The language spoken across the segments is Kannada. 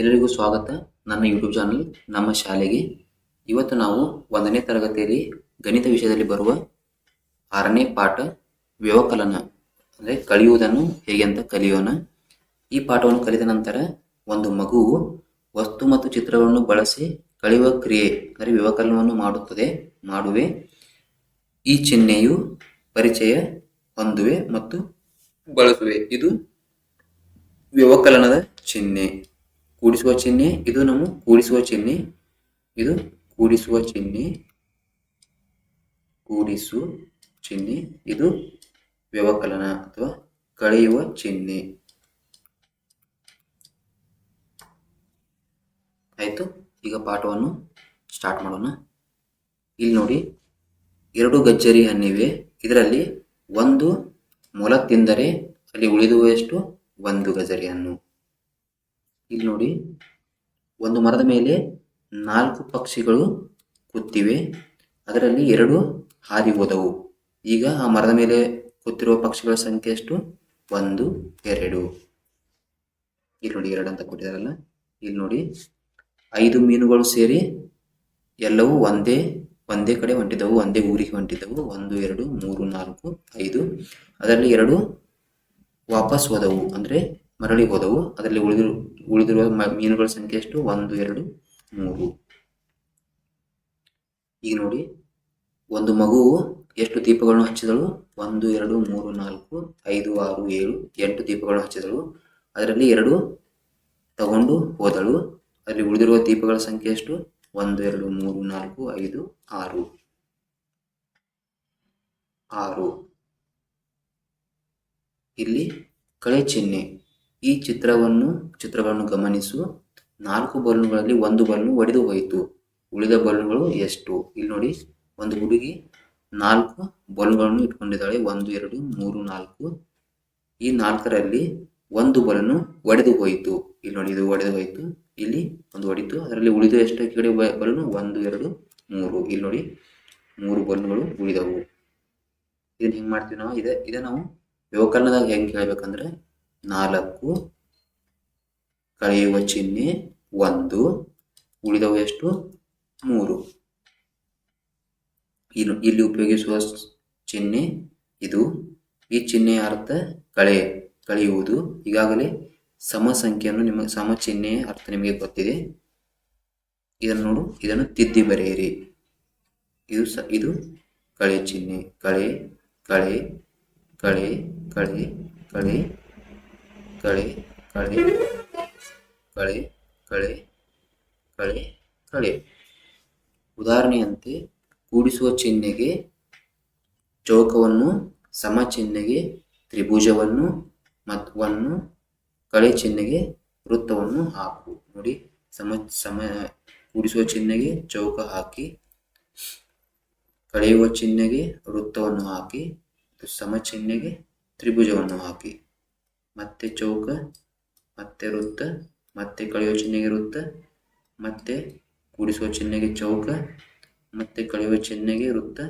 ಎಲ್ಲರಿಗೂ ಸ್ವಾಗತ. ನನ್ನ ಯೂಟ್ಯೂಬ್ ಚಾನಲ್ ನಮ್ಮ ಶಾಲೆಗೆ. ಇವತ್ತು ನಾವು ಒಂದನೇ ತರಗತಿಯಲ್ಲಿ ಗಣಿತ ವಿಷಯದಲ್ಲಿ ಬರುವ ಆರನೇ ಪಾಠ, ವ್ಯವಕಲನ, ಅಂದರೆ ಕಲಿಯುವುದನ್ನು ಹೇಗೆ ಅಂತ ಕಲಿಯೋಣ. ಈ ಪಾಠವನ್ನು ಕಲಿತ ನಂತರ ಒಂದು ಮಗುವು ವಸ್ತು ಮತ್ತು ಚಿತ್ರವನ್ನು ಬಳಸಿ ಕಳೆಯುವ ಕ್ರಿಯೆ, ಅಂದರೆ ವ್ಯವಕಲನವನ್ನು ಮಾಡುತ್ತದೆ, ಮಾಡುವೆ. ಈ ಚಿಹ್ನೆಯು ಪರಿಚಯ ಹೊಂದುವೆ ಮತ್ತು ಬಳಸುವೆ. ಇದು ವ್ಯವಕಲನದ ಚಿಹ್ನೆ. ಕೂಡಿಸುವ ಚಿಹ್ನೆ, ಇದು ನಮ್ಮ ಕೂಡಿಸುವ ಚಿಹ್ನೆ, ಇದು ಕೂಡಿಸುವ ಚಿಹ್ನೆ, ಕೂಡಿಸು ಚಿಹ್ನೆ, ಇದು ವ್ಯವಕಲನ ಅಥವಾ ಕಳೆಯುವ ಚಿಹ್ನೆ. ಆಯಿತು, ಈಗ ಪಾಠವನ್ನು ಸ್ಟಾರ್ಟ್ ಮಾಡೋಣ. ಇಲ್ಲಿ ನೋಡಿ, ಎರಡು ಗಜ್ಜರಿ ಹಣ್ಣಿವೆ. ಇದರಲ್ಲಿ ಒಂದು ಮೊಲ ತಿಂದರೆ ಅಲ್ಲಿ ಉಳಿದುವಷ್ಟು ಒಂದು ಗಜರಿ ಹಣ್ಣು. ಇಲ್ಲಿ ನೋಡಿ, ಒಂದು ಮರದ ಮೇಲೆ ನಾಲ್ಕು ಪಕ್ಷಿಗಳು ಕೂತಿವೆ. ಅದರಲ್ಲಿ ಎರಡು ಹಾರಿ ಹೋದವು. ಈಗ ಆ ಮರದ ಮೇಲೆ ಕೂತಿರುವ ಪಕ್ಷಿಗಳ ಸಂಖ್ಯೆ ಎಷ್ಟು? ಒಂದು, ಎರಡು. ಇಲ್ಲಿ ನೋಡಿ, ಎರಡು ಅಂತ ಕೊಟ್ಟಿದಾರಲ್ಲ ಇಲ್ಲಿ ನೋಡಿ, ಐದು ಮೀನುಗಳು ಸೇರಿ ಎಲ್ಲವೂ ಒಂದೇ ಒಂದೇ ಕಡೆ ಹೊಂಟಿದ್ದವು, ಒಂದೇ ಊರಿಗೆ ಹೊಂಟಿದ್ದವು. ಒಂದು, ಎರಡು, ಮೂರು, ನಾಲ್ಕು, ಐದು. ಅದರಲ್ಲಿ ಎರಡು ವಾಪಸ್ ಹೋದವು. ಅಂದರೆ ಮರಳಿ ಹೋದವು. ಅದರಲ್ಲಿ ಉಳಿದಿರು, ಉಳಿದಿರುವ ಮೀನುಗಳ ಸಂಖ್ಯೆ ಎಷ್ಟು? ಒಂದು, ಎರಡು, ಮೂರು. ಈಗ ನೋಡಿ. ಒಂದು ಮಗುವು ಎಷ್ಟು ದೀಪಗಳನ್ನು ಹಚ್ಚಿದಳು? ಒಂದು, ಎರಡು, ಮೂರು, ನಾಲ್ಕು, ಐದು, ಆರು, ಏಳು, ಎಂಟು ದೀಪಗಳನ್ನು ಹಚ್ಚಿದಳು. ಅದರಲ್ಲಿ ಎರಡು ತಗೊಂಡು ಹೋದಳು. ಅಲ್ಲಿ ಉಳಿದಿರುವ ದೀಪಗಳ ಸಂಖ್ಯೆ ಎಷ್ಟು? ಒಂದು, ಎರಡು, ಮೂರು, ನಾಲ್ಕು, ಐದು, ಆರು. ಆರು. ಇಲ್ಲಿ ಕಳೆ ಚಿಹ್ನೆ. ಈ ಚಿತ್ರವನ್ನು ಚಿತ್ರವನ್ನು ಗಮನಿಸು ನಾಲ್ಕು ಬಲೂನ್ಗಳಲ್ಲಿ ಒಂದು ಬಲೂನ್ ಒಡೆದು ಹೋಯಿತು. ಉಳಿದ ಬಲೂನ್ಗಳು ಎಷ್ಟು? ಇಲ್ಲಿ ನೋಡಿ, ಒಂದು ಹುಡುಗಿ ನಾಲ್ಕು ಬಲೂನ್ಗಳನ್ನು ಇಟ್ಕೊಂಡಿದ್ದಾಳೆ. ಒಂದು, ಎರಡು, ಮೂರು, ನಾಲ್ಕು. ಈ ನಾಲ್ಕರಲ್ಲಿ ಒಂದು ಬಲೂನು ಒಡೆದು ಹೋಯಿತು. ಇಲ್ಲಿ ನೋಡಿ, ಇದು ಒಡೆದು ಹೋಯಿತು. ಇಲ್ಲಿ ಒಂದು ಹೊಡಿತು ಅದರಲ್ಲಿ ಉಳಿದ ಎಷ್ಟು ಕಡೆ ಬಲೂನು? ಒಂದು, ಎರಡು, ಮೂರು. ಇಲ್ಲಿ ನೋಡಿ, ಮೂರು ಬಲೂನ್ಗಳು ಉಳಿದವು. ಇದನ್ನ ಹೆಂಗ್ ಮಾಡ್ತೀವಿ ನಾವು? ಇದೇ ಇದೇ ನಾವು ವ್ಯವಕಲನದಾಗ ಹೆಂಗ್ ಕೇಳ್ಬೇಕಂದ್ರೆ ನಾಲ್ಕು. ಕಳೆಯುವ ಚಿಹ್ನೆ ಒಂದು. ಉಳಿದವು ಎಷ್ಟು? ಮೂರು. ಇಲ್ಲಿ ಇಲ್ಲಿ ಉಪಯೋಗಿಸುವ ಚಿಹ್ನೆ ಇದು. ಈ ಚಿಹ್ನೆಯ ಅರ್ಥ ಕಳೆ, ಕಳೆಯುವುದು. ಈಗಾಗಲೇ ಸಮ ಸಂಖ್ಯೆಯನ್ನು ನಿಮಗೆ ಸಮ ಚಿಹ್ನೆಯ ಅರ್ಥ ನಿಮಗೆ ಗೊತ್ತಿದೆ. ಇದನ್ನು ನೋಡು, ಇದನ್ನು ತಿದ್ದಿ ಬರೆಯಿರಿ. ಇದು ಸ, ಇದು ಕಳೆ ಚಿಹ್ನೆ. ಕಳೆ ಕಳೆ ಕಳೆ ಕಳೆ ಕಳೆ ಕಳೆ ಕಳೆ ಕಳೆ ಕಳೆ ಕಳೆ ಕಳೆ. ಉದಾಹರಣೆಯಂತೆ, ಕೂಡಿಸುವ ಚಿಹ್ನೆಗೆ ಚೌಕವನ್ನು, ಸಮ ಚಿಹ್ನೆಗೆ ತ್ರಿಭುಜವನ್ನು ಮತ್ತು ಕಳೆ ಚಿಹ್ನೆಗೆ ವೃತ್ತವನ್ನು ಹಾಕು. ನೋಡಿ, ಸಮ ಸಮ, ಕೂಡಿಸುವ ಚಿಹ್ನೆಗೆ ಚೌಕ ಹಾಕಿ, ಕಳೆಯುವ ಚಿಹ್ನೆಗೆ ವೃತ್ತವನ್ನು ಹಾಕಿ, ಸಮ ಚಿಹ್ನೆಗೆ ತ್ರಿಭುಜವನ್ನು ಹಾಕಿ. ಮತ್ತೆ ಚೌಕ, ಮತ್ತೆ ವೃತ್ತ, ಮತ್ತೆ ಕಳೆಯುವ ಚಿಹ್ನೆಗೆ ವೃತ್ತ, ಮತ್ತೆ ಕೂಡಿಸುವ ಚಿಹ್ನೆಗೆ ಚೌಕ, ಮತ್ತೆ ಕಳೆಯುವ ಚಿಹ್ನೆಗೆ ವೃತ್ತ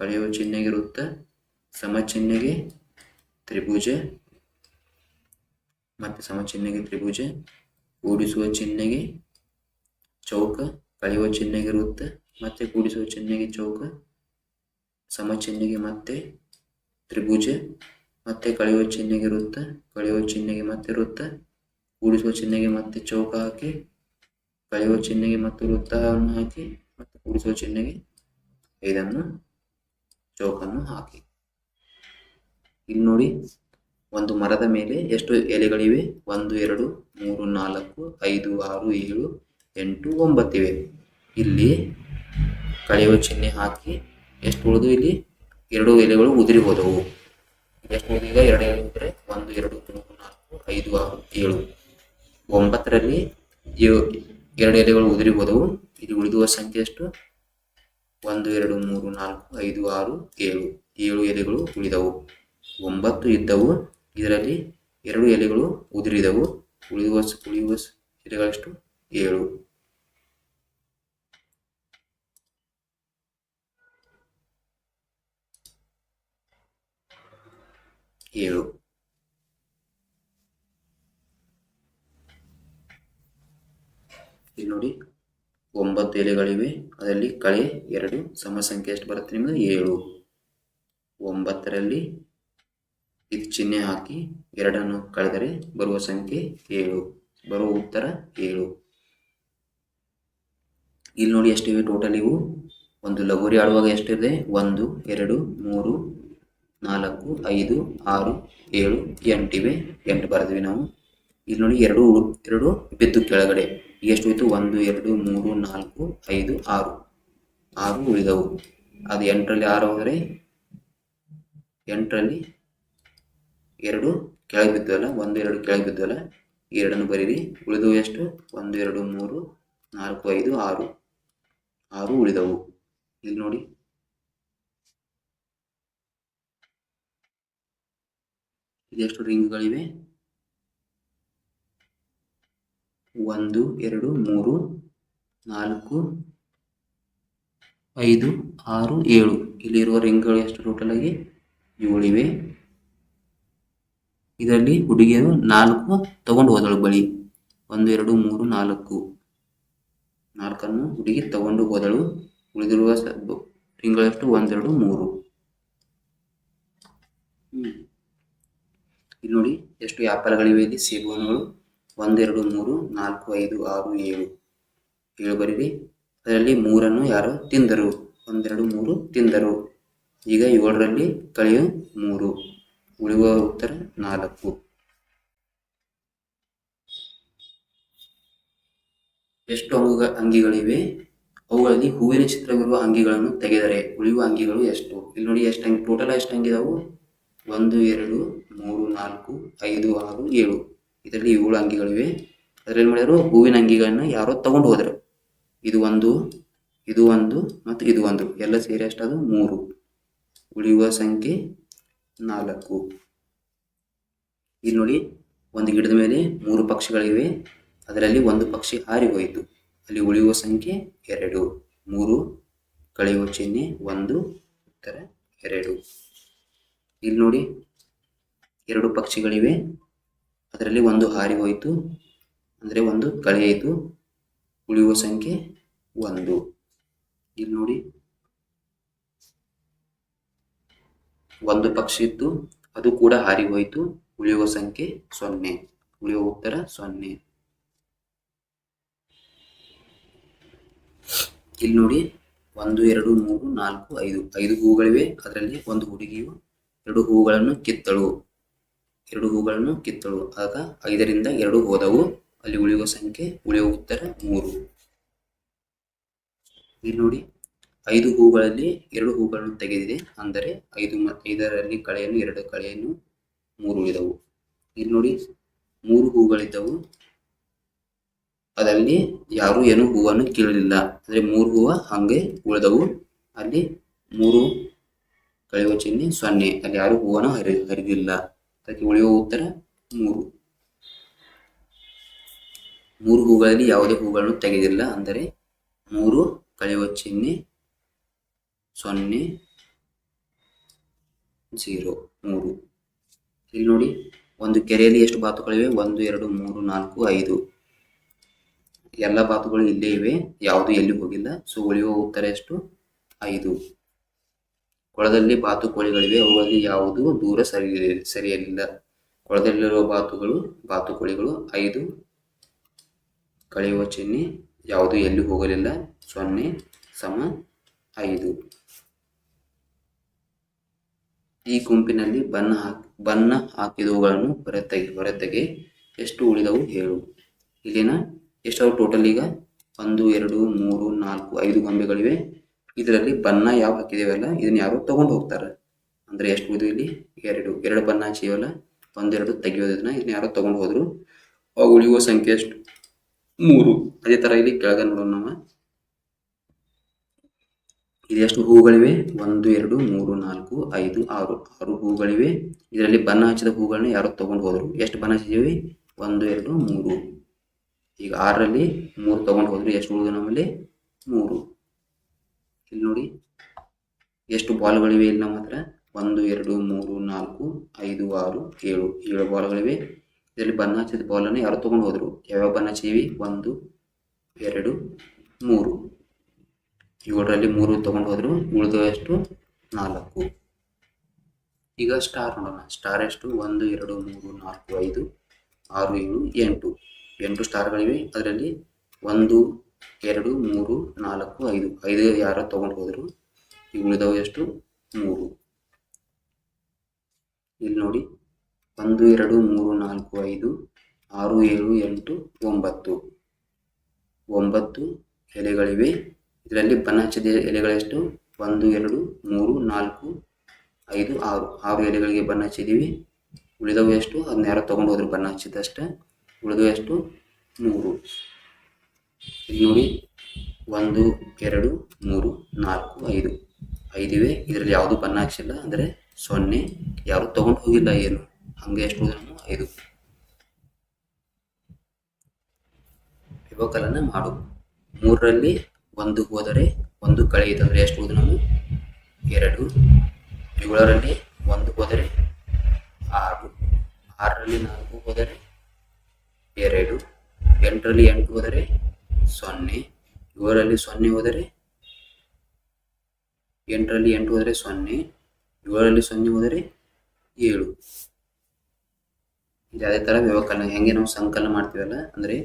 ಕಳೆಯುವ ಚಿಹ್ನೆಗೆ ವೃತ್ತ, ಸಮ ಚಿಹ್ನೆಗೆ ತ್ರಿಭುಜ, ಮತ್ತೆ ಸಮ ಚಿಹ್ನೆಗೆ ತ್ರಿಭುಜ, ಕೂಡಿಸುವ ಚಿಹ್ನೆಗೆ ಚೌಕ, ಕಳೆಯುವ ಚಿಹ್ನೆಗೆ ವೃತ್ತ, ಮತ್ತೆ ಕೂಡಿಸುವ ಚಿಹ್ನೆಗೆ ಚೌಕ, ಸಮ ಚಿಹ್ನೆಗೆ ಮತ್ತೆ ತ್ರಿಭುಜ ಮತ್ತೆ ಕಳೆಯುವ ಚಿಹ್ನೆಗೆ ವೃತ್ತ, ಕಳೆಯುವ ಚಿಹ್ನೆಗೆ ಮತ್ತೆ ವೃತ್ತ, ಕೂಡಿಸುವ ಚಿಹ್ನೆಗೆ ಮತ್ತೆ ಚೌಕ ಹಾಕಿ, ಕಳೆಯುವ ಚಿಹ್ನೆಗೆ ಮತ್ತು ವೃತ್ತವನ್ನು ಹಾಕಿ, ಮತ್ತು ಕೂಡಿಸುವ ಚಿಹ್ನೆಗೆ ಇದನ್ನು ಚೌಕನ್ನು ಹಾಕಿ. ಇಲ್ಲಿ ನೋಡಿ, ಒಂದು ಮರದ ಮೇಲೆ ಎಷ್ಟು ಎಲೆಗಳಿವೆ? ಒಂದು, ಎರಡು, ಮೂರು, ನಾಲ್ಕು, ಐದು, ಆರು, ಏಳು, ಎಂಟು, ಒಂಬತ್ತಿವೆ. ಇಲ್ಲಿ ಕಳೆಯುವ ಚಿಹ್ನೆ ಹಾಕಿ, ಎಷ್ಟು ಉಳಿದು ಇಲ್ಲಿ? ಎರಡು ಎಲೆಗಳು ಉದುರಿ ಹೋದವು. ಎಷ್ಟು ಉಳಿದು ಈಗ ಎರಡು ಎಲೆ ಉಳಿದ್ರೆ ಒಂದು, ಎರಡು, ಮೂರು, ನಾಲ್ಕು, ಐದು, ಆರು, ಏಳು. ಒಂಬತ್ತರಲ್ಲಿ ಎರಡು ಎಲೆಗಳು ಉದುರಿ ಹೋದವು. ಇಲ್ಲಿ ಉಳಿದುವ ಸಂಖ್ಯೆ ಎಷ್ಟು? ಒಂದು, ಎರಡು, ಮೂರು, ನಾಲ್ಕು, ಐದು, ಆರು, ಏಳು. ಏಳು ಎಲೆಗಳು ಉಳಿದವು. ಒಂಬತ್ತು ಇದ್ದವು. ಇದರಲ್ಲಿ ಎರಡು ಎಲೆಗಳು ಉದುರಿದವು. ಉಳಿಯುವ ಉಳಿಯುವ ಎಲೆಗಳಷ್ಟು? ಏಳು. ಏಳು ನೋಡಿ ಒಂಬತ್ತು ಎಲೆಗಳಿವೆ. ಅದರಲ್ಲಿ ಕಳೆ ಎರಡು ಸಮ ಸಂಖ್ಯೆ ಎಷ್ಟು ಬರುತ್ತೆ ನಿಮಗೆ? ಏಳು. ಒಂಬತ್ತರಲ್ಲಿ ಇದು ಚಿಹ್ನೆ ಹಾಕಿ ಎರಡನ್ನು ಕಳೆದರೆ ಬರುವ ಸಂಖ್ಯೆ ಏಳು. ಬರುವ ಉತ್ತರ ಏಳು. ಇಲ್ಲಿ ನೋಡಿ ಎಷ್ಟಿವೆ ಟೋಟಲ್ ಇವು? ಒಂದು ಲಗೋರಿ ಆಡುವಾಗ ಎಷ್ಟಿದೆ? ಒಂದು, ಎರಡು, ಮೂರು ನಾಲ್ಕು, ಐದು, ಆರು, ಏಳು, ಎಂಟಿವೆ, ಎಂಟು ಬರೆದ್ವಿ ನಾವು. ಇಲ್ಲಿ ನೋಡಿ ಎರಡು ಎರಡು ಬಿದ್ದು ಕೆಳಗಡೆ. ಎಷ್ಟು ಹೋಯ್ತು? ಒಂದು, ಎರಡು, ಮೂರು, ನಾಲ್ಕು, ಐದು, ಆರು. ಆರು ಉಳಿದವು. ಅದು ಎಂಟರಲ್ಲಿ ಆರು ಹೋದರೆ ಎಂಟರಲ್ಲಿ ಎರಡು ಕೆಳಗೆ ಬಿದ್ದವಲ್ಲ ಒಂದು, ಎರಡು ಕೆಳಗೆ ಬಿದ್ದವಲ್ಲ ಎರಡನ್ನು ಬರೀರಿ. ಉಳಿದವು ಎಷ್ಟು? ಒಂದು, ಎರಡು, ಮೂರು, ನಾಲ್ಕು, ಐದು, ಆರು. ಆರು ಉಳಿದವು. ಇಲ್ಲಿ ನೋಡಿ. ಇದೆಷ್ಟು ರಿಂಗ್ಗಳಿವೆ? ಒಂದು, ಎರಡು, ಮೂರು, ನಾಲ್ಕು, ಐದು, ಆರು, ಏಳು. ಇಲ್ಲಿರುವ ರಿಂಗ್ಗಳು ಎಷ್ಟು ಟೋಟಲ್ ಆಗಿ? ಏಳಿವೆ. ಇದರಲ್ಲಿ ಹುಡುಗಿಯರು ನಾಲ್ಕು ತಗೊಂಡು ಹೋದಳು ಬಳಿ. ಒಂದು, ಎರಡು, ಮೂರು, ನಾಲ್ಕು. ನಾಲ್ಕನ್ನು ಹುಡುಗಿ ತಗೊಂಡು ಹೋದಳು. ಉಳಿದಿರುವ ಎಷ್ಟು ಒಂದೆರಡು ಮೂರು. ಇಲ್ಲಿ ನೋಡಿ ಎಷ್ಟು ಆ್ಯಪಲ್ಗಳಿವೆ ಇಲ್ಲಿ. ಸೇಬು ಹಣ್ಣುಗಳು ಒಂದೆರಡು, ಮೂರು, ನಾಲ್ಕು, ಐದು, ಆರು, ಏಳು. ಏಳು ಬರೀರಿ. ಅದರಲ್ಲಿ ಮೂರನ್ನು ಯಾರು ತಿಂದರು? ಒಂದೆರಡು, ಮೂರು ತಿಂದರು. ಈಗ ಏಳರಲ್ಲಿ ಕಳೆಯು ಮೂರು. ಉಳಿಯುವ ಉತ್ತರ ನಾಲ್ಕು. ಎಷ್ಟು ಅಂಗ, ಅಂಗಿಗಳಿವೆ? ಅವುಗಳಲ್ಲಿ ಹೂವಿನ ಚಿತ್ರವಿರುವ ಅಂಗಿಗಳನ್ನು ತೆಗೆದರೆ ಉಳಿಯುವ ಅಂಗಿಗಳು ಎಷ್ಟು? ಇಲ್ಲಿ ನೋಡಿ ಎಷ್ಟು ಅಂಗಿ, ಟೋಟಲ್ ಎಷ್ಟು ಅಂಗಿದಾವು? ಒಂದು, ಎರಡು, ಮೂರು, ನಾಲ್ಕು, ಐದು, ಆರು, ಏಳು. ಇದರಲ್ಲಿ ಏಳು ಅಂಗಿಗಳಿವೆ. ಅದರಲ್ಲಿ ಮಾಡಿದ್ರು ಹೂವಿನ ಅಂಗಿಗಳನ್ನ ಯಾರೋ ತಗೊಂಡು ಹೋದರು. ಇದು ಒಂದು ಇದು ಒಂದು ಮತ್ತು ಇದು ಒಂದು. ಎಲ್ಲ ಸೇರಿ ಅಷ್ಟದು ಮೂರು. ಉಳಿಯುವ ಸಂಖ್ಯೆ ನಾಲ್ಕು. ಇಲ್ಲಿ ನೋಡಿ, ಒಂದು ಗಿಡದ ಮೇಲೆ ಮೂರು ಪಕ್ಷಿಗಳಿವೆ. ಅದರಲ್ಲಿ ಒಂದು ಪಕ್ಷಿ ಹಾರಿ ಹೋಯಿತು. ಅಲ್ಲಿ ಉಳಿಯುವ ಸಂಖ್ಯೆ ಎರಡು. ಮೂರು, ಕಳೆಯುವ ಚಿಹ್ನೆ ಒಂದು, ಉತ್ತರ ಎರಡು. ಇಲ್ಲಿ ನೋಡಿ ಎರಡು ಪಕ್ಷಿಗಳಿವೆ. ಅದರಲ್ಲಿ ಒಂದು ಹಾರಿ ಹೋಯಿತು. ಅಂದರೆ ಒಂದು ಕಳೆಯಿತು ಉಳಿಯುವ ಸಂಖ್ಯೆ ಒಂದು. ಇಲ್ಲಿ ನೋಡಿ. ಒಂದು ಪಕ್ಷಿ ಇತ್ತು. ಅದು ಕೂಡ ಹಾರಿ ಹೋಯಿತು. ಉಳಿಯುವ ಸಂಖ್ಯೆ ಸೊನ್ನೆ. ಉಳಿಯುವ ಉತ್ತರ ಸೊನ್ನೆ. ಇಲ್ಲಿ ನೋಡಿ. ಒಂದು, ಎರಡು, ಮೂರು, ನಾಲ್ಕು, ಐದು. ಐದು ಹೂಗಳಿವೆ. ಅದರಲ್ಲಿ ಒಂದು ಹುಡುಗಿಯು ಎರಡು ಹೂಗಳನ್ನು ಕಿತ್ತಳು. ಎರಡು ಹೂಗಳನ್ನು ಕಿತ್ತಳು. ಆಗ ಐದರಿಂದ ಎರಡು ಹೋದವು. ಅಲ್ಲಿ ಉಳಿಯುವ ಸಂಖ್ಯೆ, ಉಳಿಯುವ ಉತ್ತರ ಮೂರು. ಇಲ್ಲಿ ನೋಡಿ, ಐದು ಹೂಗಳಲ್ಲಿ ಎರಡು ಹೂಗಳನ್ನು ತೆಗೆದಿದೆ. ಅಂದರೆ ಐದು ಐದರಲ್ಲಿ ಕಳೆಯನ್ನು, ಎರಡು ಕಳೆಯನ್ನು ಮೂರು ಉಳಿದವು. ಇಲ್ಲಿ ನೋಡಿ, ಮೂರು ಹೂಗಳಿದ್ದವು. ಅದರಲ್ಲಿ ಯಾರು ಏನು ಹೂವನ್ನು ಕೀಳಲಿಲ್ಲ. ಅಂದರೆ ಮೂರು ಹೂವ ಹಂಗೆ ಉಳಿದವು. ಅಲ್ಲಿ ಮೂರು ಕಳೆಯುವ ಸೊನ್ನೆ. ಅಲ್ಲಿ ಯಾರು ಹೂವನ್ನು ಹರಿ, ಹರಿದಿಲ್ಲ. ಅದಕ್ಕೆ ಉಳಿಯುವ ಉತ್ತರ ಮೂರು. ಮೂರು ಹೂಗಳಲ್ಲಿ ಯಾವುದೇ ಹೂಗಳನ್ನು ತೆಗೆದಿಲ್ಲ ಅಂದರೆ ಮೂರು ಕಳೆಯುವ ಚಿಹ್ನೆ ಸೊನ್ನೆ ಝೀರೋ ಮೂರು. ಇಲ್ಲಿ ನೋಡಿ ಒಂದು ಕೆರೆಯಲ್ಲಿ ಎಷ್ಟು ಬಾತುಗಳಿವೆ ಒಂದು, ಎರಡು, ಮೂರು, ನಾಲ್ಕು, ಐದು. ಎಲ್ಲ ಬಾತುಗಳು ಇಲ್ಲೇ ಇವೆ. ಯಾವುದು ಎಲ್ಲಿ ಹೋಗಿಲ್ಲ. ಸೊ, ಉಳಿಯುವ ಉತ್ತರ ಎಷ್ಟು? ಐದು. ಕೊಳದಲ್ಲಿ ಬಾತುಕೋಳಿಗಳಿವೆ, ಅವುಗಳಲ್ಲಿ ಯಾವುದು ದೂರ ಸರಿ ಸರಿಯಲಿಲ್ಲ. ಕೊಳದಲ್ಲಿರುವ ಬಾತುಗಳು, ಬಾತುಕೋಳಿಗಳು ಐದು. ಕಳೆಯುವ ಚಿಹ್ನೆ ಯಾವುದು ಎಲ್ಲಿ ಹೋಗಲಿಲ್ಲ? ಸೊನ್ನೆ ಸಮ ಐದು. ಈ ಗುಂಪಿನಲ್ಲಿ ಬಣ್ಣ ಹಾಕಿ, ಬಣ್ಣ ಹಾಕಿದವುಗಳನ್ನು ಹೊರತೆಗೆ ಹೊರತೆಗೆ ಎಷ್ಟು ಉಳಿದವು ಹೇಳು. ಇಲ್ಲಿನ ಎಷ್ಟು ಟೋಟಲ್ ಈಗ? ಒಂದು, ಎರಡು, ಮೂರು, ನಾಲ್ಕು, ಐದು ಗೊಂಬೆಗಳಿವೆ. ಇದರಲ್ಲಿ ಬಣ್ಣ ಯಾವ ಹಾಕಿದೇವಲ್ಲ, ಇದನ್ನ ಯಾರು ತಗೊಂಡು ಹೋಗ್ತಾರೆ. ಅಂದ್ರೆ ಎಷ್ಟು ಉಳಿದು ಇಲ್ಲಿ? ಎರಡು. ಎರಡು ಬಣ್ಣ ಹಚ್ಚಿವಲ್ಲ ಒಂದೆರಡು ತೆಗಿಯೋದನ್ನ ಇದನ್ನ ಯಾರು ತಗೊಂಡು ಹೋದ್ರು. ಅವು ಉಳಿಯುವ ಸಂಖ್ಯೆ ಎಷ್ಟು? ಮೂರು. ಅದೇ ತರ ಇಲ್ಲಿ ಕೆಳಗ ನೋಡೋಣ ನಾವು. ಇದೆಷ್ಟು ಹೂಗಳಿವೆ? ಒಂದು, ಎರಡು, ಮೂರು, ನಾಲ್ಕು, ಐದು, ಆರು. ಆರು ಹೂಗಳಿವೆ. ಇದರಲ್ಲಿ ಬಣ್ಣ ಹಚ್ಚಿದ ಹೂಗಳನ್ನ ಯಾರು ತಗೊಂಡು ಹೋದ್ರು. ಎಷ್ಟು ಬಣ್ಣ ಹಚ್ಚಿದೀವಿ? ಒಂದು, ಎರಡು, ಮೂರು. ಈಗ ಆರರಲ್ಲಿ ಮೂರು ತಗೊಂಡು ಹೋದ್ರು ಎಷ್ಟು ಉಳಿದು ನಮ್ಮಲ್ಲಿ ಮೂರು. ಇಲ್ಲಿ ನೋಡಿ. ಎಷ್ಟು ಬಾಲ್ಗಳಿವೆ ಇಲ್ಲಿ ನಮ್ಮ ಹತ್ರ? ಒಂದು, ಎರಡು, ಮೂರು, ನಾಲ್ಕು, ಐದು, ಆರು, ಏಳು ಏಳು ಬಾಲ್ಗಳಿವೆ ಇದರಲ್ಲಿ ಬಣ್ಣ ಹಚ್ಚಿದ ಬಾಲನ್ನು ಯಾರು ತೊಗೊಂಡು ಹೋದ್ರು? ಯಾವ್ಯಾವ ಬಣ್ಣ ಹಚ್ಚಿವಿ ಒಂದು, ಎರಡು, ಮೂರು. ಏಳರಲ್ಲಿ ಮೂರು ತೊಗೊಂಡು ಹೋದ್ರು. ಉಳಿದು ಎಷ್ಟು? ನಾಲ್ಕು. ಈಗ ಸ್ಟಾರ್ ನೋಡೋಣ. ಸ್ಟಾರ್ ಎಷ್ಟು? ಒಂದು, ಎರಡು, ಮೂರು, ನಾಲ್ಕು, ಐದು, ಆರು, ಏಳು, ಎಂಟು. ಎಂಟು ಸ್ಟಾರ್ಗಳಿವೆ ಅದರಲ್ಲಿ ಒಂದು ಎರಡು, ಮೂರು, ನಾಲ್ಕು, ಐದು. ಐದು ಯಾರೋ ತೊಗೊಂಡು ಹೋದರು? ಈಗ ಉಳಿದವು ಎಷ್ಟು? ಮೂರು. ಇಲ್ಲಿ ನೋಡಿ. ಒಂದು, ಎರಡು, ಮೂರು, ನಾಲ್ಕು, ಐದು, ಆರು, ಏಳು, ಎಂಟು, ಒಂಬತ್ತು. ಒಂಬತ್ತು ಎಲೆಗಳಿವೆ. ಇದರಲ್ಲಿ ಹಚ್ಚಿದ ಎಲೆಗಳೆಷ್ಟು? ಒಂದು, ಎರಡು, ಮೂರು, ನಾಲ್ಕು, ಐದು, ಆರು. ಆರು ಎಲೆಗಳಿಗೆ ಬಣ್ಣ ಹಚ್ಚಿದ್ದೀವಿ ಉಳಿದವು ಎಷ್ಟು? ಅದನ್ನ ಯಾರೋ ತೊಗೊಂಡು ಹೋದ್ರು ಬಣ್ಣ ಹಚ್ಚಿದ್ದಷ್ಟೇ ಉಳಿದವು ಎಷ್ಟು? ಮೂರು. ಇಲ್ಲಿ ನೋಡಿ ಒಂದು, ಎರಡು, ಮೂರು, ನಾಲ್ಕು, ಐದು. ಐದಿವೆ. ಇದರಲ್ಲಿ ಯಾವುದು ಬಣ್ಣ ಇಲ್ಲ ಅಂದರೆ ಸೊನ್ನೆ. ಯಾರು ತಗೊಂಡು ಹೋಗಿಲ್ಲ ಏನು? ಹಂಗೆ ಎಷ್ಟು ಉಳಿದ್ರು ಐದು. ವಿಭಕಲನ ಮಾಡು. ಮೂರರಲ್ಲಿ ಒಂದು ಹೋದರೆ ಒಂದು ಕಳೆಯಿತಂದರೆ ಎಷ್ಟು ಉಳಿದು ನಾವು? ಎರಡು. ಏಳರಲ್ಲಿ ಒಂದು ಹೋದರೆ ಆರು. ಆರರಲ್ಲಿ ನಾಲ್ಕು ಹೋದರೆ ಎರಡು. ಎಂಟರಲ್ಲಿ ಎಂಟು ಹೋದರೆ ಸೊನ್ನೆ. ಏಳರಲ್ಲಿ ಸೊನ್ನೆ ಹೋದರೆ ಎಂಟರಲ್ಲಿ ಎಂಟು ಹೋದರೆ ಸೊನ್ನೆ. ಏಳರಲ್ಲಿ ಸೊನ್ನೆ ಹೋದರೆ ಏಳು. ಅದೇ ಥರ ವ್ಯವಕಲನ. ಹೆಂಗೆ ನಾವು ಸಂಕಲನ ಮಾಡ್ತೀವಲ್ಲ, ಅಂದರೆ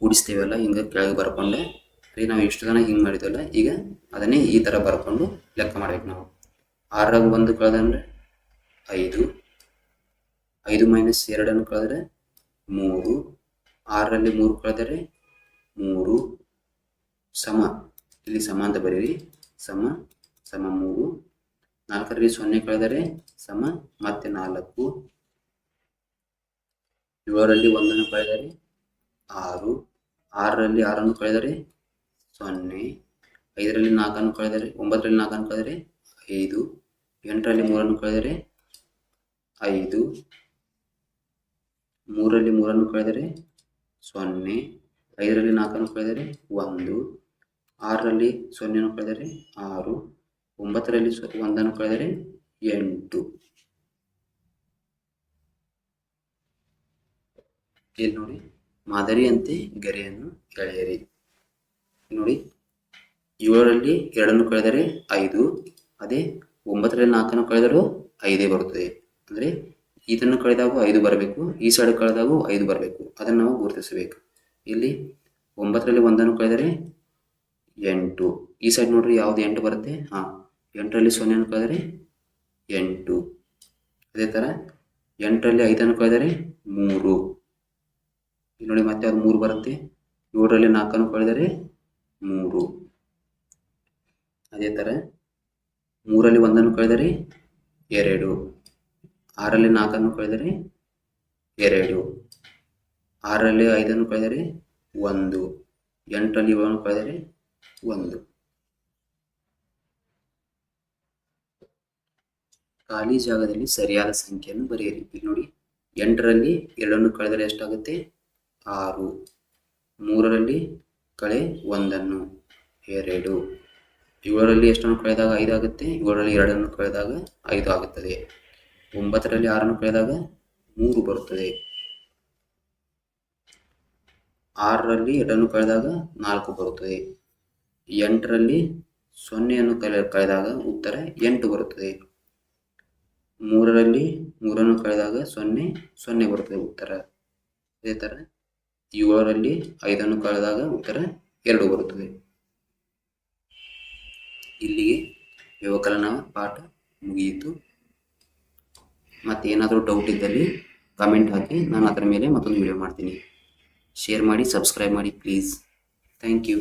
ಕೂಡಿಸ್ತೀವಲ್ಲ, ಹಿಂಗೆ ಕೆಳಗೆ ಬರ್ಕೊಂಡೆ. ಅದೇ ನಾವು ಇಷ್ಟು ಜನ ಹಿಂಗೆ ಮಾಡಿದ್ವಲ್ಲ, ಈಗ ಅದನ್ನೇ ಈ ಥರ ಬರ್ಕೊಂಡು ಲೆಕ್ಕ ಮಾಡ್ಬೇಕು ನಾವು. ಆರಾಗ ಒಂದು ಕಳೆದಂದ್ರೆ ಐದು. ಐದು ಮೈನಸ್ ಎರಡನ್ನು ಕಳೆದ್ರೆ ಮೂರು. ಆರರಲ್ಲಿ ಮೂರು ಕಳೆದರೆ ಮೂರು, ಸಮ. ಇಲ್ಲಿ ಸಮ ಅಂತ ಬರೀರಿ. ಸಮ ಸಮ ಮೂರು. ನಾಲ್ಕರಲ್ಲಿ ಸೊನ್ನೆ ಕಳೆದರೆ ಸಮ, ಮತ್ತೆ ನಾಲ್ಕು. ಏಳರಲ್ಲಿ ಒಂದನ್ನು ಕಳೆದರೆ ಆರು. ಆರರಲ್ಲಿ ಆರನ್ನು ಕಳೆದರೆ ಸೊನ್ನೆ. ಐದರಲ್ಲಿ ನಾಲ್ಕನ್ನು ಕಳೆದರೆ, ಒಂಬತ್ತರಲ್ಲಿ ನಾಲ್ಕನ್ನು ಕಳೆದರೆ ಐದು. ಎಂಟರಲ್ಲಿ ಮೂರನ್ನು ಕಳೆದರೆ ಐದು. ಮೂರರಲ್ಲಿ ಮೂರನ್ನು ಕಳೆದರೆ ಸೊನ್ನೆ. ಐದರಲ್ಲಿ ನಾಲ್ಕನ್ನು ಕಳೆದರೆ ಒಂದು, ಆರರಲ್ಲಿ ಸೊನ್ನೆಯನ್ನು ಕಳೆದರೆ ಆರು, ಒಂಬತ್ತರಲ್ಲಿ ಒಂದನ್ನು ಕಳೆದರೆ ಎಂಟು. ಇಲ್ಲಿ ನೋಡಿ, ಮಾದರಿಯಂತೆ ಗೆರೆಯನ್ನು ಎಳೆಯಿರಿ. ನೋಡಿ, ಏಳರಲ್ಲಿ ಎರಡನ್ನು ಕಳೆದರೆ ಐದು, ಅದೇ ಒಂಬತ್ತರಲ್ಲಿ ನಾಲ್ಕನ್ನು ಕಳೆದರೂ ಐದೇ ಬರುತ್ತದೆ. ಅಂದರೆ ಇದನ್ನು ಕಳೆದಾಗೂ ಐದು ಬರಬೇಕು, ಈ ಸೈಡ್ ಕಳೆದಾಗೂ ಐದು ಬರಬೇಕು. ಅದನ್ನು ನಾವು ಗುರುತಿಸಬೇಕು. ಇಲ್ಲಿ ಒಂಬತ್ತರಲ್ಲಿ ಒಂದನ್ನು ಕಳೆದರೆ ಎಂಟು. ಈ ಸೈಡ್ ನೋಡ್ರಿ ಯಾವ್ದು ಎಂಟು ಬರುತ್ತೆ? ಹಾ, ಎಂಟರಲ್ಲಿ ಸೊನ್ನೆಯನ್ನು ಕಳೆದರೆ ಎಂಟು. ಅದೇ ಥರ ಎಂಟರಲ್ಲಿ ಐದನ್ನು ಕಳೆದರೆ ಮೂರು. ಇಲ್ಲಿ ನೋಡಿ ಮತ್ತೆ ಅದು ಮೂರು ಬರುತ್ತೆ? ಏಳರಲ್ಲಿ ನಾಲ್ಕನ್ನು ಕಳೆದರೆ ಮೂರು. ಅದೇ ಥರ ಮೂರಲ್ಲಿ ಒಂದನ್ನು ಕಳೆದರೆ ಎರಡು. ಆರಲ್ಲಿ ನಾಲ್ಕನ್ನು ಕಳೆದರೆ ಎರಡು. ಆರರಲ್ಲಿ ಐದನ್ನು ಕಳೆದರೆ ಒಂದು, ಎಂಟರಲ್ಲಿ ಏಳನ್ನು ಕಳೆದರೆ ಒಂದು. ಖಾಲಿ ಜಾಗದಲ್ಲಿ ಸರಿಯಾದ ಸಂಖ್ಯೆಯನ್ನು ಬರೆಯಿರಿ. ಇಲ್ಲಿ ನೋಡಿ, ಎಂಟರಲ್ಲಿ ಎರಡನ್ನು ಕಳೆದರೆ ಎಷ್ಟಾಗುತ್ತೆ? ಆರು. ಮೂರರಲ್ಲಿ ಕಳೆ ಒಂದನ್ನು, ಎರಡು. ಏಳರಲ್ಲಿ ಎಷ್ಟನ್ನು ಕಳೆದಾಗ ಐದು ಆಗುತ್ತೆ? ಏಳರಲ್ಲಿ ಎರಡನ್ನು ಕಳೆದಾಗ ಐದು ಆಗುತ್ತದೆ. ಒಂಬತ್ತರಲ್ಲಿ ಆರನ್ನು ಕಳೆದಾಗ ಮೂರು ಬರುತ್ತದೆ. ಆರರಲ್ಲಿ ಎರಡನ್ನು ಕಳೆದಾಗ ನಾಲ್ಕು ಬರುತ್ತದೆ. ಎಂಟರಲ್ಲಿ ಸೊನ್ನೆಯನ್ನು ಕಳೆ, ಕಳೆದಾಗ ಉತ್ತರ ಎಂಟು ಬರುತ್ತದೆ. ಮೂರರಲ್ಲಿ ಮೂರನ್ನು ಕಳೆದಾಗ ಸೊನ್ನೆ ಸೊನ್ನೆ ಬರುತ್ತದೆ ಉತ್ತರ. ಅದೇ ಥರ ಏಳರಲ್ಲಿ ಐದನ್ನು ಕಳೆದಾಗ ಉತ್ತರ ಎರಡು ಬರುತ್ತದೆ. ಇಲ್ಲಿಗೆ ವ್ಯವಕಲನ ಪಾಠ ಮುಗಿಯಿತು. ಮತ್ತೇನಾದರೂ ಡೌಟ್ ಇದ್ದಲ್ಲಿ ಕಮೆಂಟ್ ಹಾಕಿ, ನಾನು ಅದರ ಮೇಲೆ ಮತ್ತೊಂದು ವಿಡಿಯೋ ಮಾಡ್ತೀನಿ. ಶೇರ್ ಮಾಡಿ ಸಬ್ಸ್ಕ್ರೈಬ್ ಮಾಡಿ ಪ್ಲೀಸ್ ಥ್ಯಾಂಕ್ ಯು